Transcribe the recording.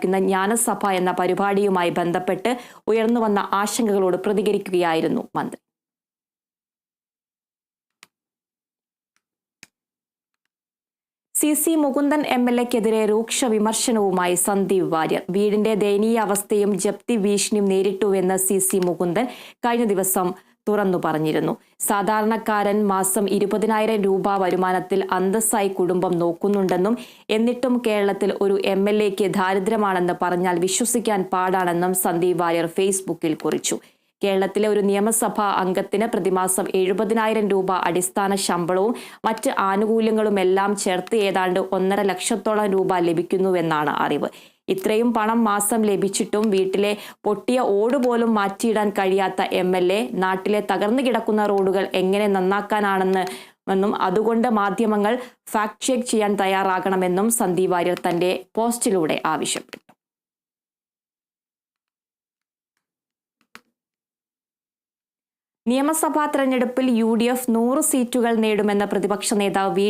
ക്കുന്ന ജ്ഞാനസഭ എന്ന പരിപാടിയുമായി ബന്ധപ്പെട്ട് ഉയർന്നുവന്ന ആശങ്കകളോട് പ്രതികരിക്കുകയായിരുന്നു മന്ത്രി. C C Mukundan M L എക്കെതിരെ രൂക്ഷ വിമർശനവുമായി സന്ദീപ് വാര്യർ. വീടിന്റെ ദയനീയ അവസ്ഥയും ജപ്തി ഭീഷണിയും നേരിട്ടുവെന്ന് സി സി മുകുന്ദൻ കഴിഞ്ഞ ദിവസം തുറന്നു പറഞ്ഞിരുന്നു. സാധാരണക്കാരൻ മാസം ഇരുപതിനായിരം രൂപ വരുമാനത്തിൽ അന്തസ്സായി കുടുംബം നോക്കുന്നുണ്ടെന്നും എന്നിട്ടും കേരളത്തിൽ ഒരു എം എൽ എക്ക് ദാരിദ്ര്യമാണെന്ന് പറഞ്ഞാൽ വിശ്വസിക്കാൻ പാടാണെന്നും സന്ദീപ് വാര്യർ ഫേസ്ബുക്കിൽ കുറിച്ചു. കേരളത്തിലെ ഒരു നിയമസഭാ അംഗത്തിന് പ്രതിമാസം എഴുപതിനായിരം രൂപ അടിസ്ഥാന ശമ്പളവും മറ്റ് ആനുകൂല്യങ്ങളും എല്ലാം ചേർത്ത് ഏതാണ്ട് ഒന്നര ലക്ഷത്തോളം രൂപ ലഭിക്കുന്നുവെന്നാണ് അറിവ്. ഇത്രയും പണം മാസം ലഭിച്ചിട്ടും വീട്ടിലെ പൊട്ടിയ ഓട് പോലും മാറ്റിയിടാൻ കഴിയാത്ത എം എൽ എ നാട്ടിലെ തകർന്നു കിടക്കുന്ന റോഡുകൾ എങ്ങനെ നന്നാക്കാനാണെന്ന് എന്നും അതുകൊണ്ട് മാധ്യമങ്ങൾ ഫാക്ട് ചെക്ക് ചെയ്യാൻ തയ്യാറാകണമെന്നും സന്ദീപ് വാര്യർ തന്റെ പോസ്റ്റിലൂടെ ആവശ്യപ്പെട്ടു. നിയമസഭാ തെരഞ്ഞെടുപ്പിൽ യു ഡി എഫ് നൂറ് സീറ്റുകൾ നേടുമെന്ന പ്രതിപക്ഷ നേതാവ് വി